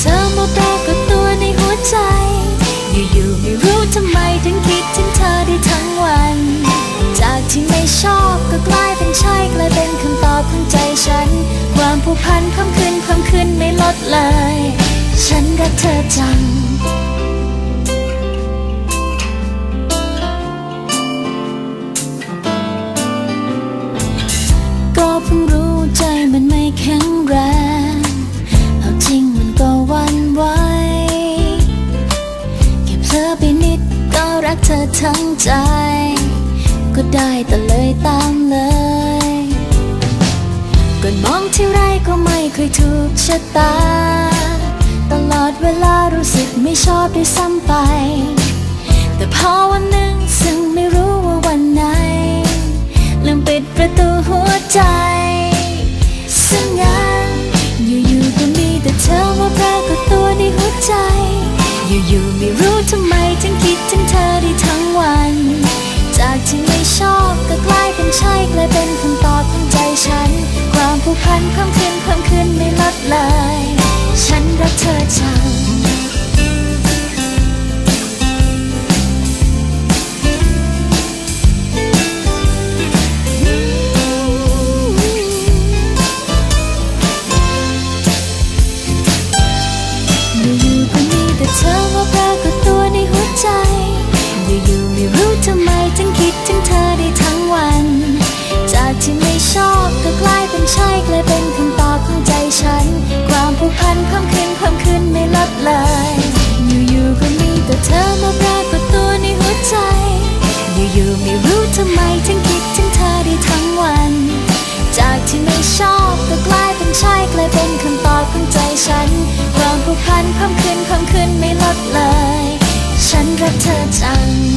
เธอมาปรากฏตัวในหัวใจ อยู่ๆไม่รู้ทำไมถึงคิดถึงเธอได้ทั้งวัน จากที่ไม่ชอบก็กลายเป็นใช่กลายเป็นคำตอบของใจฉัน ความผูกพันเพิ่มขึ้นเพิ่มขึ้นไม่ลดเลย ฉันรักเธอจัง ทั้งใจ ก็ได้แต่เลยตามเลยก่อนมองที่ไรก็ไม่เคยถูกชะตา ตลอดเวลารู้สึกไม่ชอบด้วยซ้ำไป แต่พอวันหนึ่งซึ่งไม่รู้ว่าวันไหน ลืมปิดประตูหัวใจซึ่งงานอยู่ๆก็มีแต่เธอมาปรากฏตัวในหัวใจ อยู่ๆไม่รู้ำไมถึงคิดถึงเธอได้ทั้งวัน จากที่ไม่ชอบก็กลายเป็นใช่กลายเป็นคำตอบของใจฉันความผูกพันความคืนความคืนไม่ลดเลย ฉันรักเธอจัง